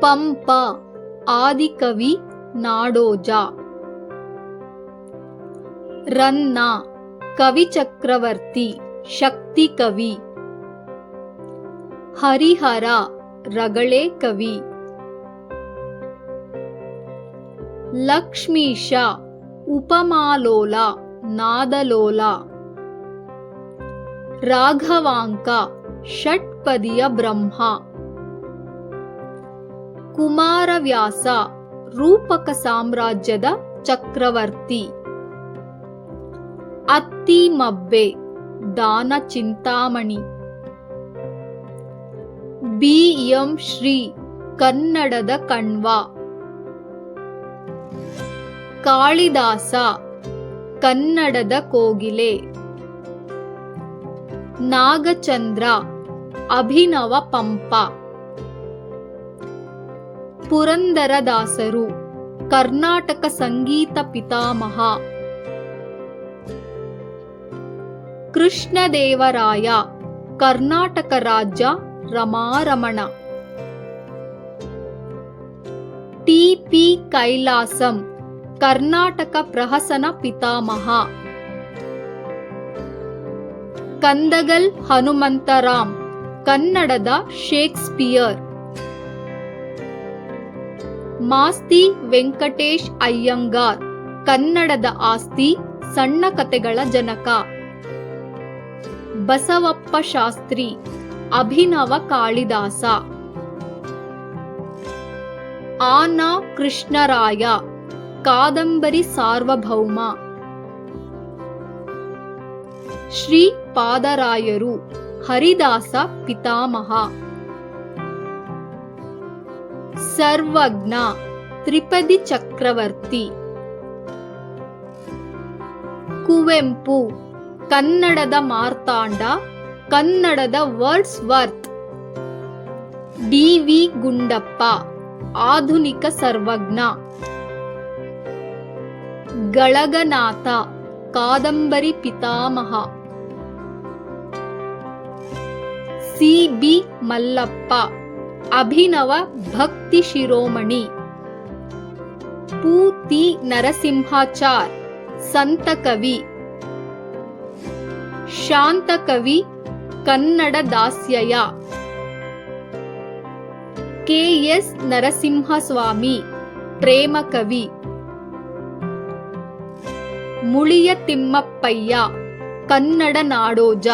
ಪಂಪ ಆದಿಕವಿ ನಾಡೋಜ. ರನ್ನ ಕವಿ ಚಕ್ರವರ್ತಿ ಶಕ್ತಿ ಕವಿ. ಹರಿಹರ ರಗಳೆ ಕವಿ. ಲಕ್ಷ್ಮೀಶ ಉಪಮಾಲೋಲ ನಾದಲೋಲ. ರಾಘವಾಂಕ ಷಟ್ಪದಿಯ ಬ್ರಹ್ಮ. ಕುಮಾರವ್ಯಾಸ, ರೂಪಕ ಸಾಮ್ರಾಜ್ಯದ ಚಕ್ರವರ್ತಿ. ಅತ್ತಿಮಬ್ಬೆ, ದಾನ ಚಿಂತಾಮಣಿ. ಬಿ ಎಂ ಶ್ರೀ ಕನ್ನಡದ ಕಣ್ವ. ಕಾಳಿದಾಸ, ಕನ್ನಡದ ಕೋಗಿಲೆ. ನಾಗಚಂದ್ರ, ಅಭಿನವ ಪಂಪ. ಪುರಂದರದಾಸರು, ಕರ್ನಾಟಕ ಸಂಗೀತ ಪಿತಾಮಹ. ಕೃಷ್ಣದೇವರಾಯ, ಕರ್ನಾಟಕ ರಾಜ್ಯ ರಮಾರಮಣ. ಟಿಪಿ ಕೈಲಾಸಂ, ಕರ್ನಾಟಕ ಪ್ರಹಸನ ಪಿತಾಮಹ. ಕಂದಗಲ್ ಹನುಮಂತರಾಮ್, ಕನ್ನಡದ ಶೇಕ್ಸ್ಪಿಯರ್. ಮಾಸ್ತಿ ವೆಂಕಟೇಶ್ ಅಯ್ಯಂಗಾರ್, ಕನ್ನಡದ ಆಸ್ತಿ ಸಣ್ಣ ಕತೆಗಳ ಜನಕ. ಬಸವಪ್ಪ ಶಾಸ್ತ್ರಿ, ಅಭಿನವ ಕಾಳಿದಾಸ. ಆನಾ ಕೃಷ್ಣರಾಯ, ಕಾದಂಬರಿ ಸಾರ್ವಭೌಮ. ಶ್ರೀ ಪಾದರಾಯರು, ಹರಿದಾಸ ಪಿತಾಮಹ. ಸರ್ವಜ್ಞ ತ್ರಿಪದಿ ಚಕ್ರವರ್ತಿ. ಕುವೆಂಪು, ಕನ್ನಡದ ಮಾರ್ತಾಂಡ, ಕನ್ನಡದ Wordsworth D V Gundappa, ಆಧುನಿಕ ಸರ್ವಜ್ಞ. ಗಳಗನಾಥ, ಕಾದಂಬರಿ ಪಿತಾಮಹ. ಸಿ ಬಿ ಮಲ್ಲಪ್ಪ ಅಭಿನವ ಭಕ್ತಿ ಶಿರೋಮಣಿ. ಪೂತಿ ನರಸಿಂಹಾಚಾರ್, ಸಂತ ಕವಿ. ಶಾಂತಕವಿ ಕನ್ನಡ ದಾಸ್ಯಯ. ಕೆಎಸ್ ನರಸಿಂಹಸ್ವಾಮಿ, ಪ್ರೇಮ ಕವಿ. ಮುಳಿಯ ತಿಮ್ಮಪ್ಪಯ್ಯ, ಕನ್ನಡ ನಾಡೋಜ.